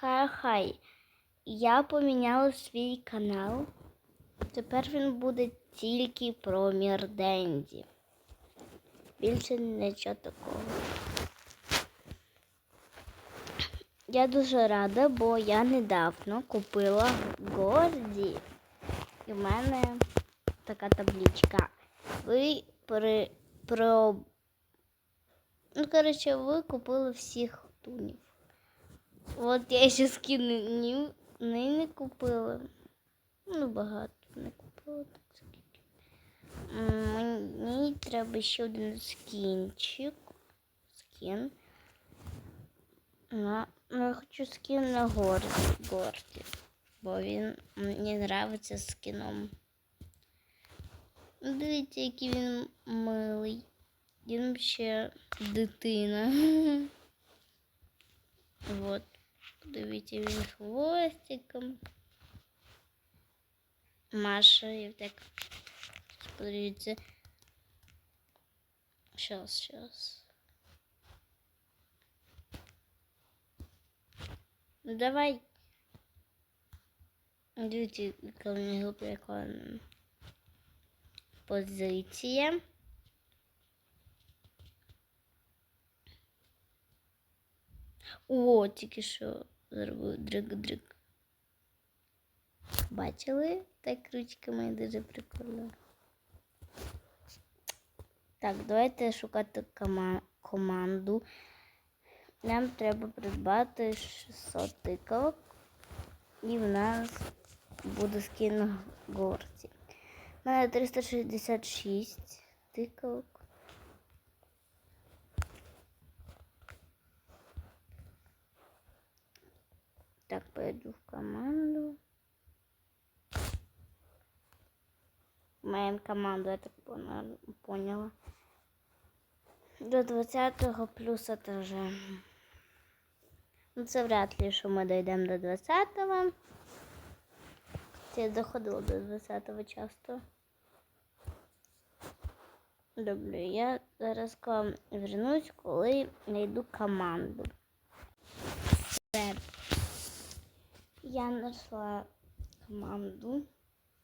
Хай-хай. Я поміняла свій канал. Тепер він буде тільки про Мірденді. Більше нічого такого. Я дуже рада, бо я недавно купила Горді. І в мене така табличка. Ви при, про. Ну, коротше, ви купили всіх тунів. От я ще скини ні, не, не купила. Ну, багато не купила так скільки. Мені треба ще один скінчик. Скін. На, ну, я хочу скін на гор, горді, бо він мені нравиться з скіном. Ну, Дивіться, який він милий. Він ще дитина. Вот. Дивіться, він хвостиком. Маша, і так. Подивіться. Щас, щас. Ну давай. Дивіться, яка в нього прикольна позиція. О, тільки що зробив дрик-дрик. Бачили? Так ручками дуже прикольно. Так, давайте шукати кома- команду. Нам треба придбати 600 тиковок. І в нас буде скін горці. У мене 366 тиковок. Так, пойду в команду. Моя команду, я так поняла. До 20-го плюс этажа. Ну, це вряд ли, що ми дійдемо до 20-го. Це доходило до 20-го часто. Добре, я зараз к вам вернусь, коли знайду команду. Все. Я знайшла команду.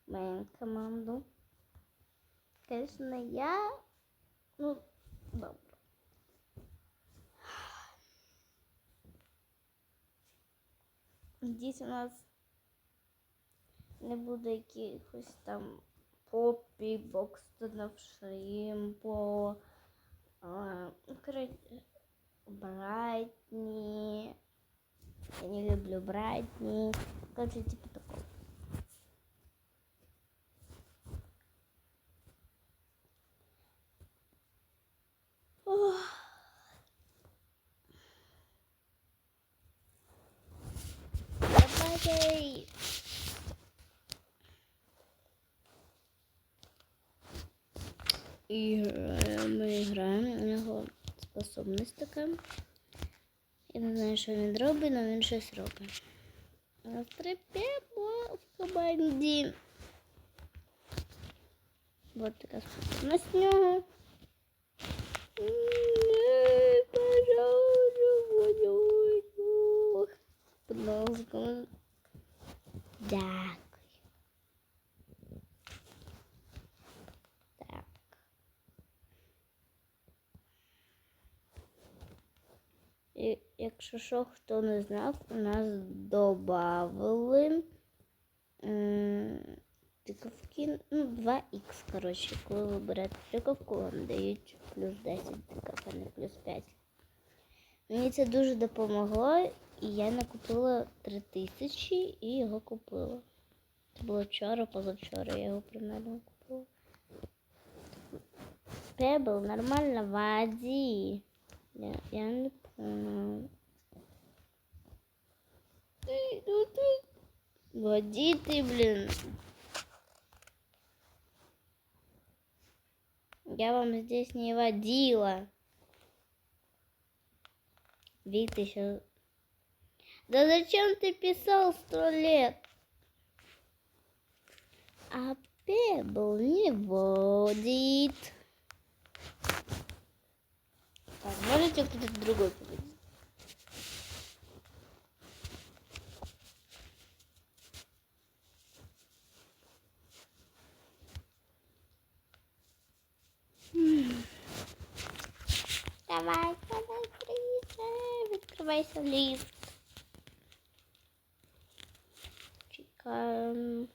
Мою команду. Звісно, я. Ну, добре. Здесь у нас не буде якихось там попі, бокстонов, шримпо, ну, Брайтні. Я не люблю Брайтні. Короче, типа такого. Ох. Давай. І граємо, ми граємо. У нього способність така. Я не знаю, що він робить, але він щось робить. У нас в команді. Вот така спина з нього. Пожалуйста, водою. Подножком. Дякую. Так. І, якщо що, хто не знав, у нас додавали тиковки, ну, 2х, коротше, коли ви берете тиковку, вам дають плюс 10 тиков, а не плюс 5. Мені це дуже допомогло, і я накупила 3000 і його купила. Це було вчора, позавчора я його примерно купила. Пебл нормально води. Я, я не Води ты, блин. Я вам здесь не водила. Вид еще. Да зачем ты писал сто лет? А Пебл не водит. Так, можете где-то другой победить? Давай, давай, приезжай, открывайся лифт. Чекаем.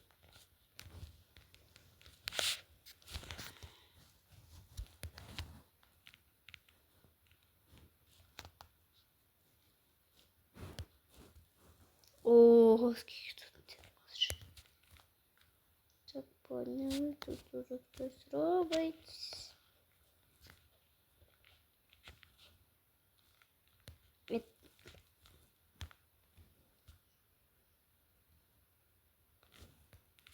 тут уже хтось робить. Від-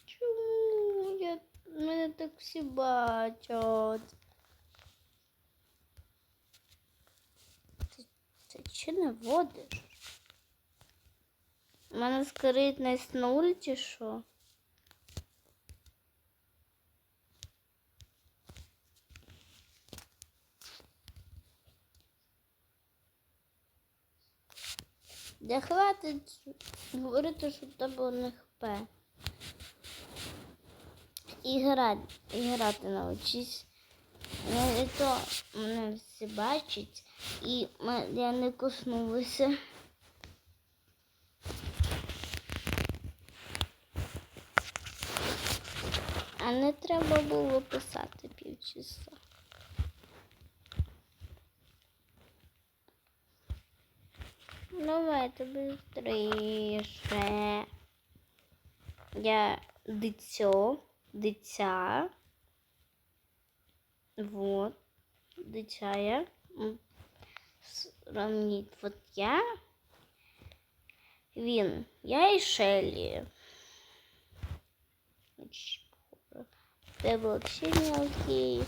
Чому я мене так всі бачать? Ти, ти чи не водиш? У мене скритність на вулиці, що? Да хватить говорити, що в тебе не хп. І грати, і грати навчись. Ну, і то мене всі бачать, і я не коснулася. А не треба було писати півчаса. Давайте быстріше. Я дитё, дитя. Вот. Дитя я. М, Сравніть. Вот я. Він. Я і Шелі. Очень похоже. В Тебе вообще мелкий.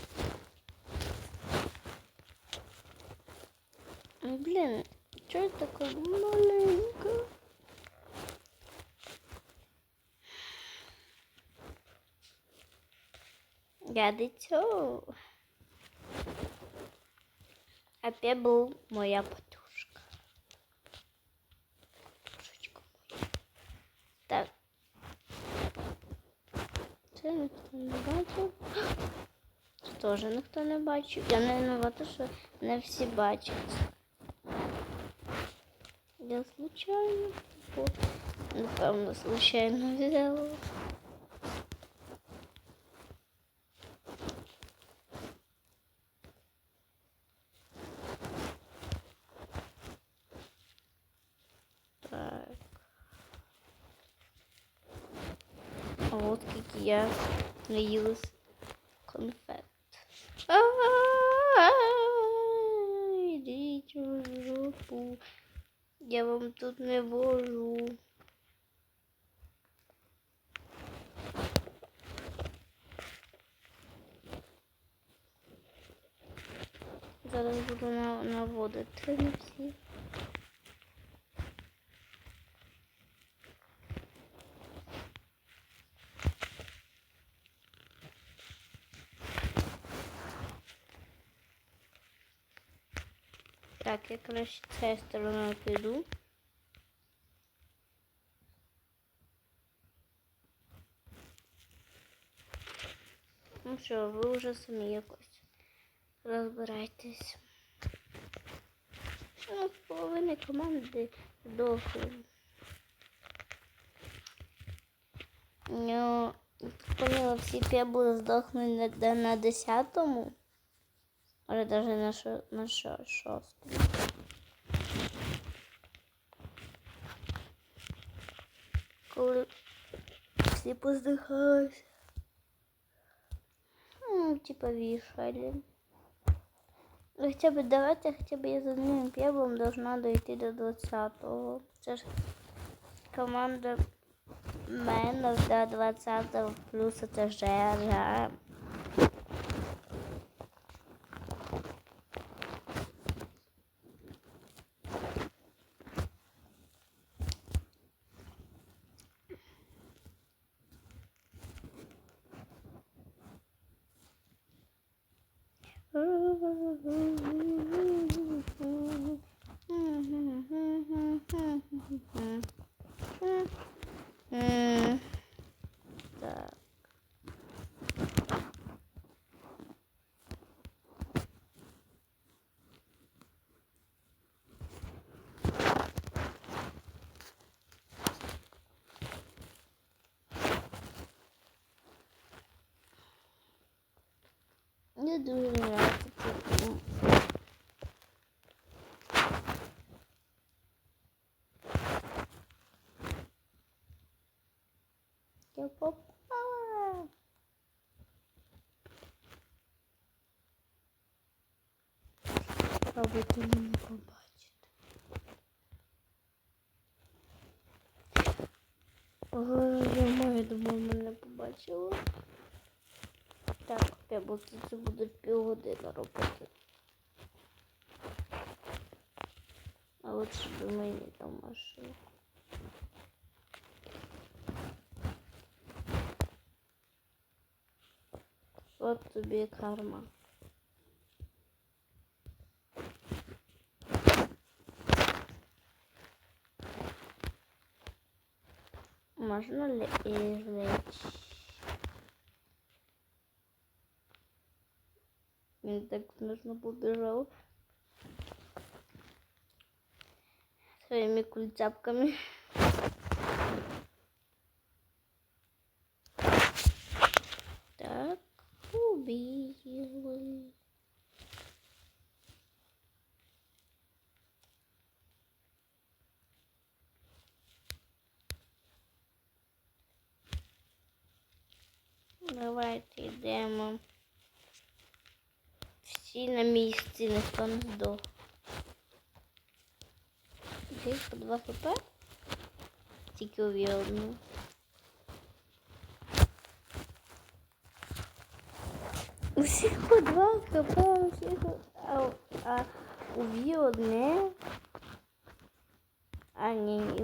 Ой, Что это такое маленькое? Я дитё. А це моя подушка. Подушечка моя. Так. Це ніхто не бачив. Це теж ніхто не бачив. Я не винувата, що не всі бачать. Я случайно, бо, напевно, случайно взяла. Так. А вот скільки я наїлась Я вам тут не вожу. Зараз буду на- наводити на всі. Так, я краще цією стороною піду. Ну що, ви вже самі якось розбирайтесь. Ну, половина команди здохли. Ну, поняла, всі п'яби здохнуть на, на 10-му. Може, навіть на, на шо, шостому. Коли всі поздихалися. Ну, типа вішали. Ну, Хотя бы давайте хотя бы я за одним первым должна дойти до 20-го. Це ж команда мене до 20-го плюс це Жежа. Дуже нравиться цей м, Я попала. Буду це буде півгодини робити. А от щоб мені там машину. От тобі карма. Можна ли извлечь? Так смішно побіжав. Своїми кульцапками. Так, убили. Давайте йдемо. Всі на місці, ніхто не здох. Десь по 2 хп. Тільки одну. У всіх по 2 хп, у всіх, а, а уві одне. А ні, і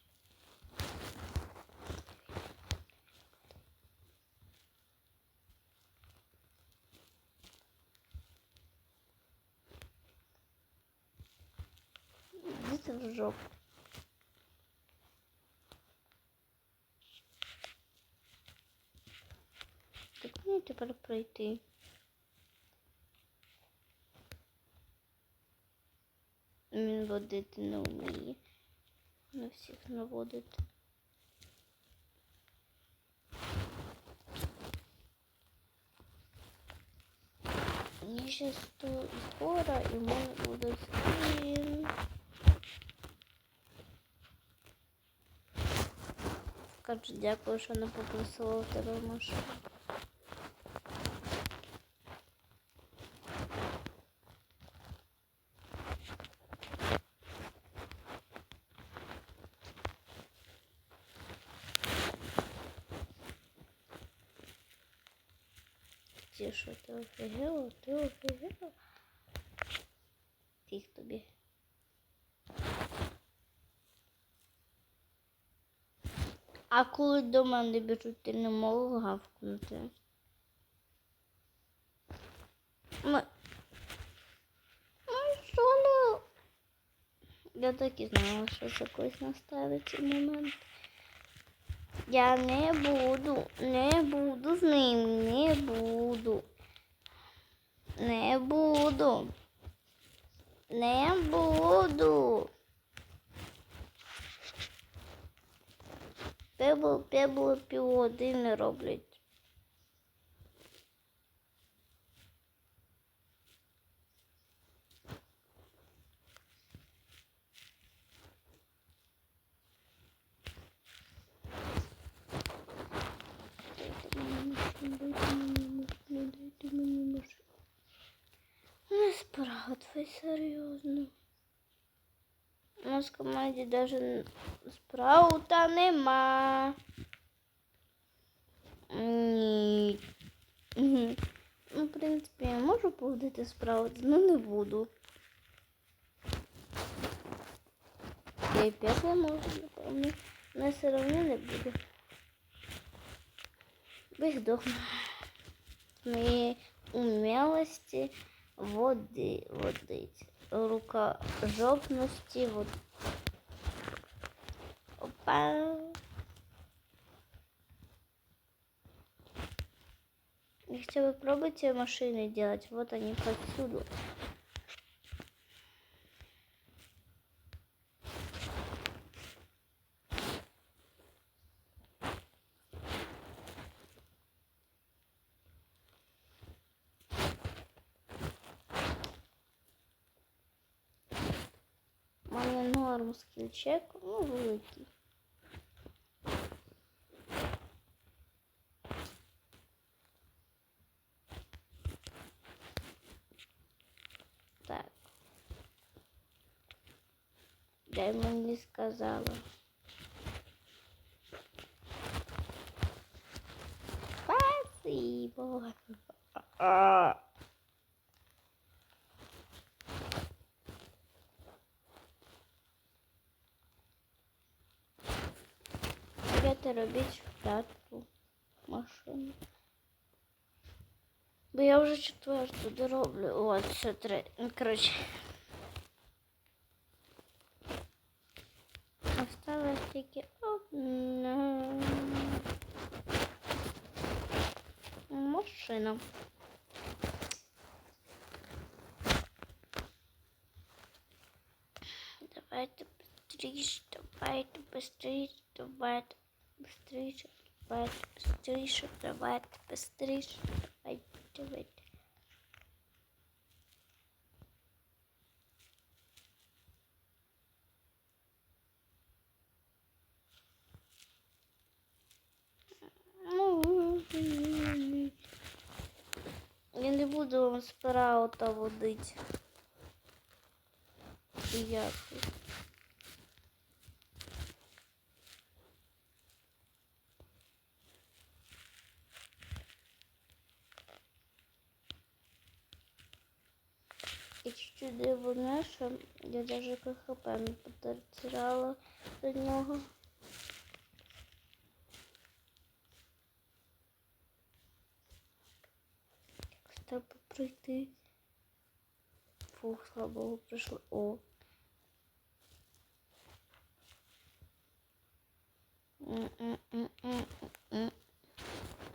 Идите в жопу. Так мені тепер пройти. Він водити не вміє. На всіх наводити. Мені ще сто скоро і в мене буде скрін. Кажу, дякую, що не попросила тебе машину. Ти що, ти офігела? Ти офігела? Фіг тобі. А коли до мене біжуть, ти не мог гавкнути. Ми... Ну, ну? Я так і знала, що це колись цей момент. Я не буду, не буду з ним, не буду. Не буду. Не буду. Пебло, пебло півгодини роблять. Дайте мені машину, дайте мені машину, дайте мені машину. Не спрагатвай серйозно. У нас в команді даже спраута нема. Ні. Ну, в принципі, я можу поводити спраут, але не буду. Я і п'ятла можу, напевно. Але все одно не буду. Виздохну. З моєї умілості води водить. рукожопности. Вот. Опа. И хотя бы машины делать. Вот они повсюду. Мене норм скільчек, ну великий. Так. Дай мені сказала. Спасибо. А. Давайте робіть п'яту машину. Бо я вже четверту дороблю. От, все три. Ну, коротше. Осталось тільки одна машина. Давайте быстріше, давайте быстріше, давайте быстріше, давайте быстріше, давайте быстріше, давайте, давайте. Я не буду вам спираута водить. Дякую. І чуть-чуть дивно, що я даже КХП не потеряла до нього. Треба пройти. Фух, слава Богу, пройшли. О.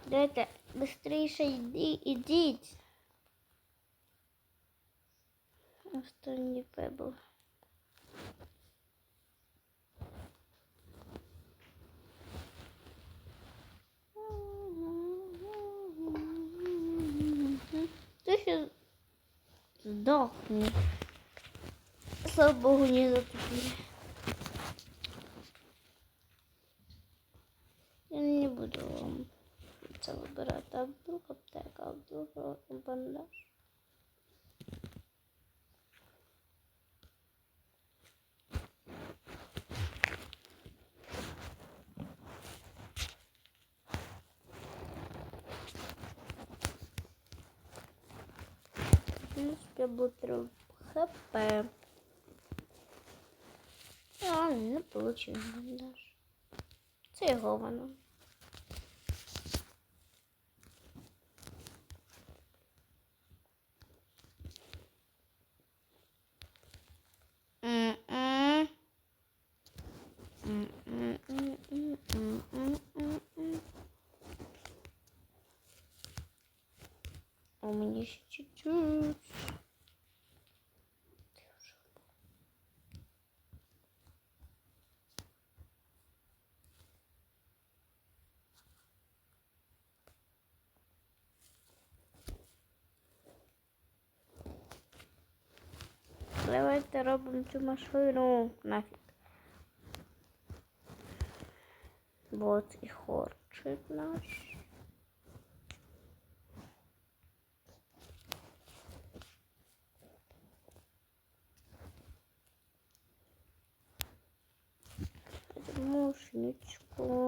Дайте, быстріше йди, ідіть. Останній пебл. Ти ще здохни. Слава Богу, не затупили. Я не буду вам це вибирати, а вдруг аптека, а вдруг бандаж. Бутеру хп. А, не получив бандаж. Це його воно. У меня еще чуть-чуть. Цю машину нафіг. Вот і хорчик наш. Мушничку.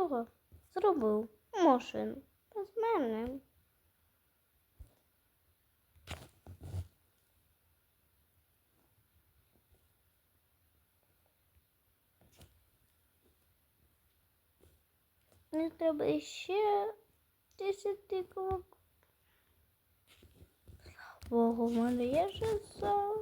того зробив машину з мене. Мені треба ще десяти колок. Ого, в мене є за...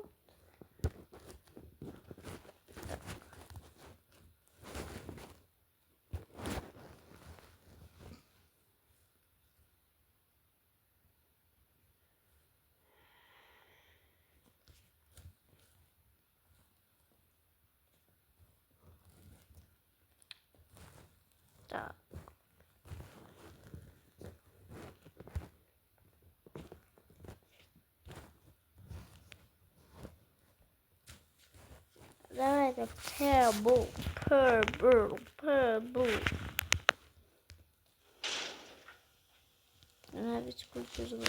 the pebble, pebble, pebble. Навіть кульки звук.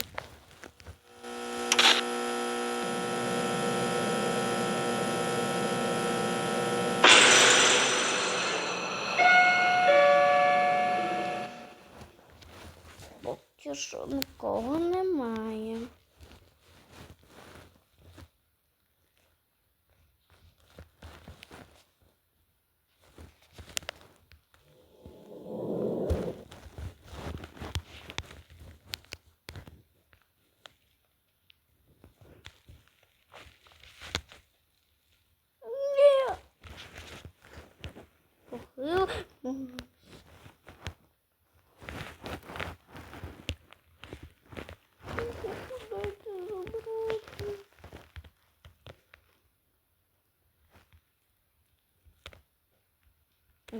Поки що нікого немає.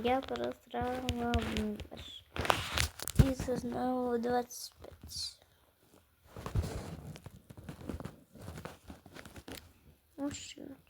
Я просрала ваш. И сознала 25. Ну, что?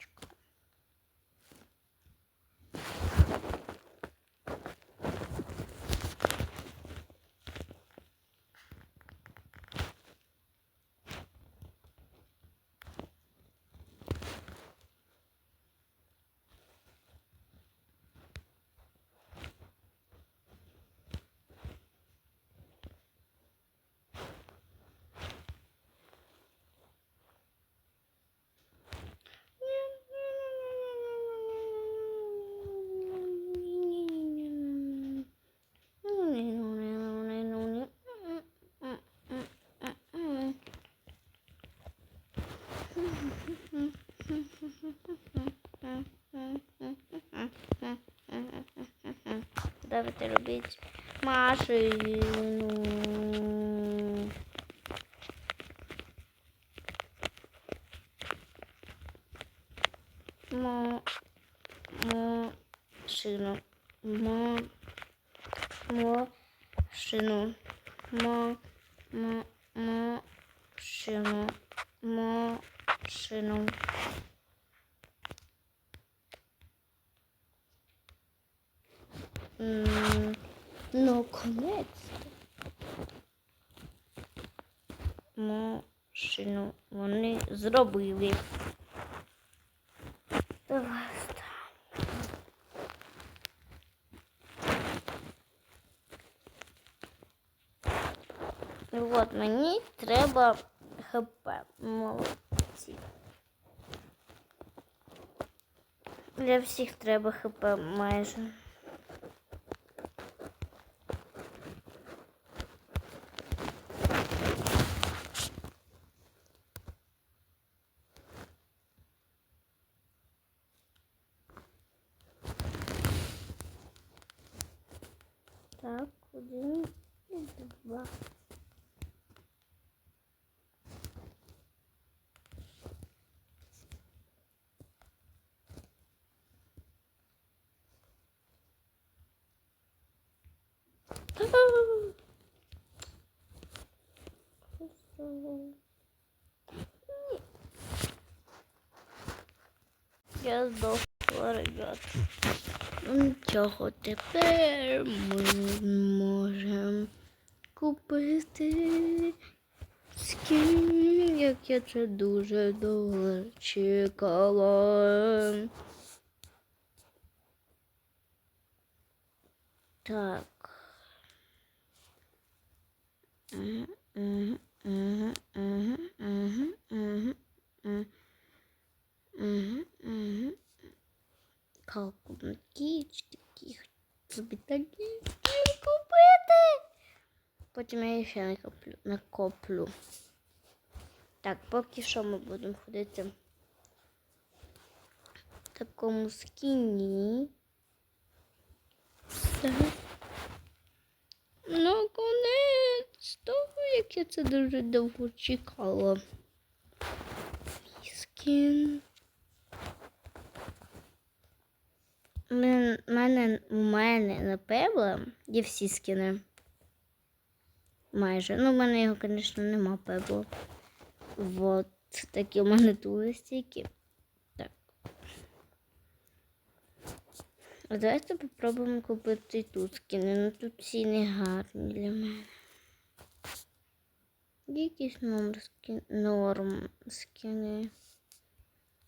Давайте робити машину. Мо, машину. Мо, машину. Мо, мо, машину. Машину. Ну, конець. Машину вони зробили. От мені треба ХП. Молодці. Для всіх треба ХП майже. saco de Yes, though. передати. Цього тепер ми можемо купити скін, як я це дуже довго чекала. Так. Ага, ага, ага, ага, ага, ага, ага, ага мгм. Калкунки, таких собі такі купити. потім я ще накоплю. накоплю. Так, поки що ми будемо ходити в такому скіні. Так. Наконець-то, як я це дуже довго чекала. Скін. У мене, у мене, напевно, є всі скіни. Майже. Ну, в мене його, звісно, нема пебло. Вот такі у мене тут стільки. Так. А давайте попробуємо купити тут скини. Ну тут не гарні для мене. Якісь норм скини.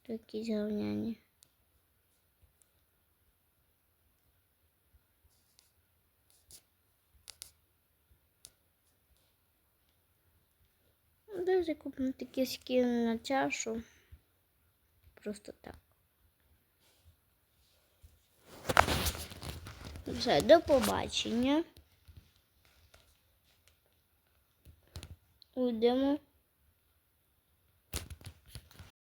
Такі говняні. Давайте купимо такі скини на чашу. Просто так. Все, до побачення. Уйдемо.